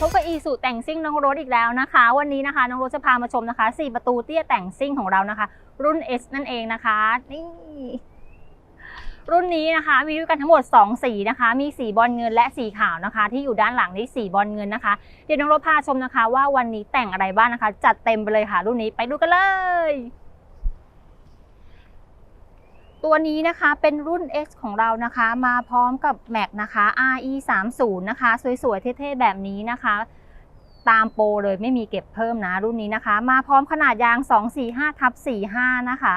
พบกับอีสุแต่งซิ่งน้องรถอีกแล้วนะคะ วันนี้นะคะน้องรถจะพามาชมนะคะ 4 ประตูเตี้ยแต่งซิ่งของเรานะคะ รุ่น S นั่นเองนะคะนี่รุ่นนี้นะคะมีด้วยกันทั้งหมด 2 สีนะคะ มีสีบอลเงินและสีขาวนะคะ ที่อยู่ด้านหลังนี้สีบอลเงินนะคะ เดี๋ยวน้องรถพาชมนะคะ ว่าวันนี้แต่งอะไรบ้างนะคะ จัดเต็มไปเลยค่ะ รุ่นนี้ไปดูกันเลย ตัวนี้นะคะเป็นรุ่น X ของเรานะคะ มาพร้อมกับแม็กนะคะ RE 3 0นะคะ สวยๆ เท่ๆ แบบนี้นะคะ ตามโปรเลยไม่มีเก็บเพิ่มนะ รุ่นนี้นะคะ มาพร้อมขนาดยาง 245ทับ45 นะคะ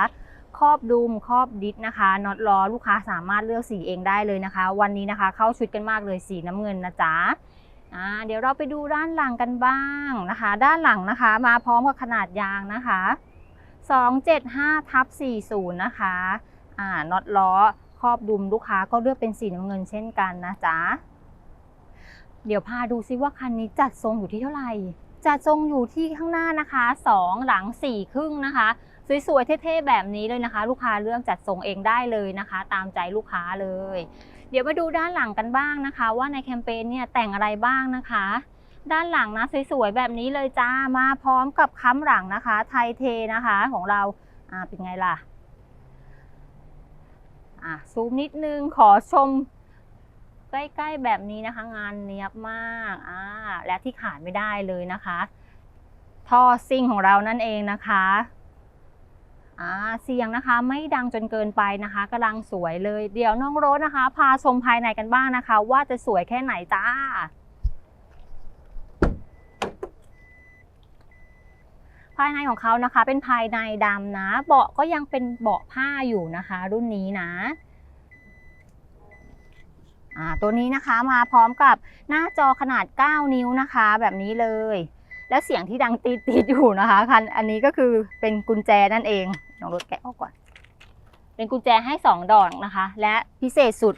ครอบดุมครอบดิสนะคะน็อตล้อลูกค้าสามารถเลือกสีเองได้เลยนะคะ วันนี้นะคะเข้าชุดกันมากเลยสีน้ำเงินนะจ๊ะอ่าเดี๋ยวเราไปดูด้านหลังกันบ้างนะคะ ด้านหลังนะคะ มาพร้อมกับขนาดยางนะคะ 275ทับ40 นะคะ อ่าน็อตล้อครอบดุมลูกค้าก็เลือกเป็นสีน้ำเงินเช่นกันนะจ๊ะเดี๋ยวพาดูซิว่าคันนี้จัดทรงอยู่ที่เท่าไหร่จัดทรงอยู่ที่ข้างหน้านะคะ 2 หลัง4ครึ่งนะคะสวยๆเท่ๆแบบนี้เลยนะคะ ลูกค้าเลือกจัดทรงเองได้เลยนะคะ ตามใจลูกค้าเลย เดี๋ยวมาดูด้านหลังกันบ้างนะคะ ว่าในแคมเปญเนี่ยแต่งอะไรบ้างนะคะ ด้านหลังนะสวยๆแบบนี้เลยจ้ามาพร้อมกับค้ำหลังนะคะ ไทเทนะคะของเราอ่าเป็นไงล่ะ อะซูมนิดนึงขอชม ใกล้ๆแบบนี้นะคะ งานเนียบมากอ่าและที่ขาดไม่ได้เลยนะคะ ท่อซิ่งของเรานั่นเองนะคะอ่าเสียงนะคะไม่ดังจนเกินไปนะคะกำลังสวยเลย เดี๋ยวน้องโรสนะคะ พาชมภายในกันบ้างนะคะ ว่าจะสวยแค่ไหนจ้า ภายในของเขานะคะ เป็นภายในดำนะ เบาะก็ยังเป็นเบาะผ้าอยู่นะคะ รุ่นนี้นะอ่าตัวนี้นะคะมาพร้อมกับหน้าจอขนาด 9 นิ้วนะคะ แบบนี้เลย และเสียงที่ดังตีดๆอยู่นะคะคันอันนี้ก็คือเป็นกุญแจนั่นเองลองรถแกะออกก่อน เป็นกุญแจให้ 2 ดอกนะคะ และพิเศษสุด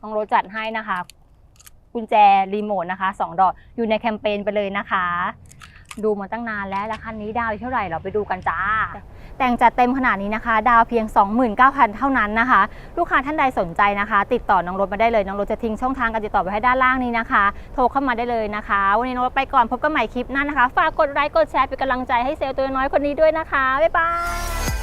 ของรถจัดให้นะคะ กุญแจรีโมทนะคะ 2 ดอกอยู่ในแคมเปญไปเลยนะคะ ดูมาตั้งนานแล้วแล้วคันนี้ดาวเท่าไหร่เราไปดูกันจ้า แต่งจัดเต็มขนาดนี้นะคะ ดาวเพียง 29,000 เท่านั้นนะคะ ลูกค้าท่านใดสนใจนะคะ ติดต่อน้องรถมาได้เลยน้องรถจะทิ้งช่องทางการติดต่อไว้ให้ด้านล่างนี้นะคะ โทรเข้ามาได้เลยนะคะ วันนี้น้องรถไปก่อนพบกันใหม่คลิปหน้านะคะ ฝากกดไลค์กดแชร์เป็นกำลังใจให้เซลล์ตัวน้อยคนนี้ด้วยนะคะบ๊ายบาย